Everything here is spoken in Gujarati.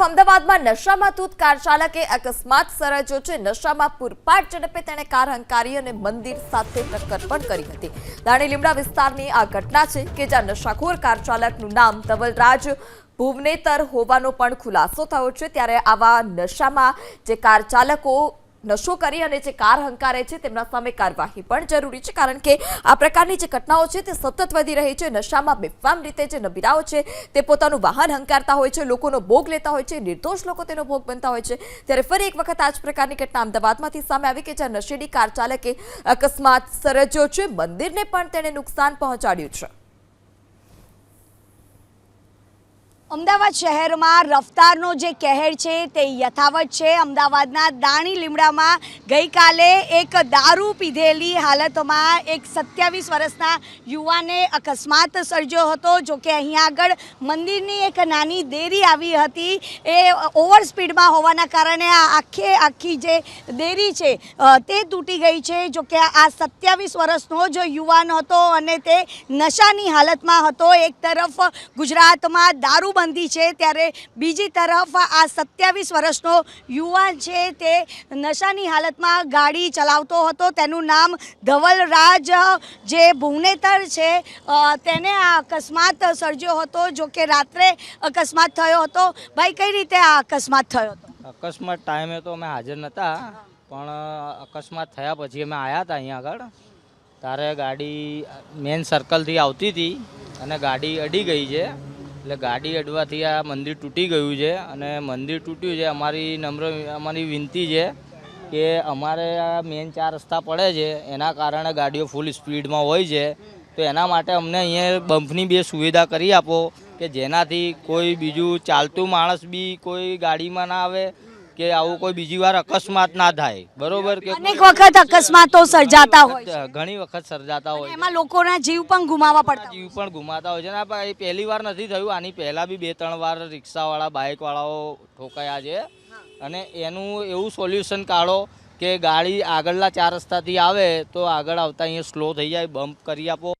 તરફ અમદાવાદમાં નશામાં તૂત કાર ચાલકે અકસ્માત સર્જ્યો છે. નશામાં પૂરપાટ ઝડપે તેણે કાર હંકારી અને મંદિર સાથે ટક્કર પણ કરી હતી. દાણી લીમડા વિસ્તારની આ ઘટના છે કે જ્યાં નશાખોર કાર ચાલકનું નામ ધવલરાજ ભુવનેતર હોવાનો પણ ખુલાસો થયો છે. ત્યારે આવા નશામાં જે કાર ચાલકો નશો કરી અને જે કાર હંકારે છે તેમના સામે કાર્યવાહી પણ જરૂરી છે, કારણ કે આ પ્રકારની જે ઘટનાઓ છે તે સતત વધી રહી છે, નશામાં બેફામ રીતે જે નબીરાઓ છે તે પોતાનું વાહન હંકારતા હોય છે, લોકોનો ભોગ લેતા હોય છે, નિર્દોષ લોકો તેનો ભોગ બનતા હોય છે. ત્યારે ફરી એક વખત આ જ પ્રકારની ઘટના અમદાવાદમાંથી સામે આવી કે જ્યાં નશેડી કાર ચાલકે અકસ્માત સર્જ્યો છે, મંદિરને પણ તેણે નુકસાન પહોંચાડ્યું છે. અમદાવાદ શહેરમાં રફતારનો જે કહેર છે તે યથાવત છે. અમદાવાદના દાણી લીમડામાં ગઈકાલે એક દારૂ પીધેલી હાલતમાં એક સત્યાવીસ વર્ષના યુવાને અકસ્માત સર્જ્યો હતો. જો કે અહીંયા આગળ મંદિરની એક નાની દેરી આવી હતી. એ ઓવર સ્પીડમાં હોવાના કારણે આ આખે આખી જે દેરી છે તે તૂટી ગઈ છે. જો કે આ સત્યાવીસ વર્ષનો જ યુવાન હતો અને તે નશાની હાલતમાં હતો. એક તરફ ગુજરાતમાં દારૂબંધી છે ત્યારે બીજી તરફ આ સત્યાવીસ વર્ષનો યુવાન છે તે નશાની હાલતમાં ગાડી ચલાવતો હતો. તેનું નામ ધવલરાજ જે ભુવનેતર છે. તેને આ અકસ્માત સર્જ્યો હતો જો કે રાત્રે અકસ્માત થયો હતો. ભાઈ, કઈ રીતે આ અકસ્માત થયો હતો? અકસ્માત ટાઈમે તો અમે હાજર નહોતા પણ અકસ્માત થયા પછી અમે આવ્યા હતા અહીંયા આગળ. તારે ગાડી મેન સર્કલથી આવતી હતી અને ગાડી અડી ગઈ છે. એટલે ગાડી અડવાથી આ મંદિર તૂટી ગયું છે અને મંદિર તૂટ્યું છે, અમારી નમ્ર અમારી વિનંતી છે કે અમારે આ મેન ચાર રસ્તા પડે છે, એના કારણે ગાડીઓ ફૂલ સ્પીડમાં હોય છે. તો એના માટે અમને અહીંયા બમ્પની બે સુવિધા કરી આપો કે જેનાથી કોઈ બીજું ચાલતું માણસ બી કોઈ ગાડીમાં ના આવે કે આવું કોઈ બીજી વાર અકસ્માત ના થાય. બરોબર કે અનેક વખત અકસ્માતો સર્જાતા હોય ઘણી વખત સર્જાતા હોય એમાં લોકોના જીવ પણ ગુમાવવા પડતા જીવ પણ ગુમાતા હોય છે. ને આ પહેલી વાર નથી થયું. આની પહેલા બી બે ત્રણ વાર રિક્ષાવાળા બાઇકવાળાઓ ઠોકાયા છે. અને એનું એવું સોલ્યુશન કાઢો કે ગાડી આગળના ચાર રસ્તાથી આવે તો આગળ આવતા અહીંયા સ્લો થઈ જાય બમ્પ કરી આપો.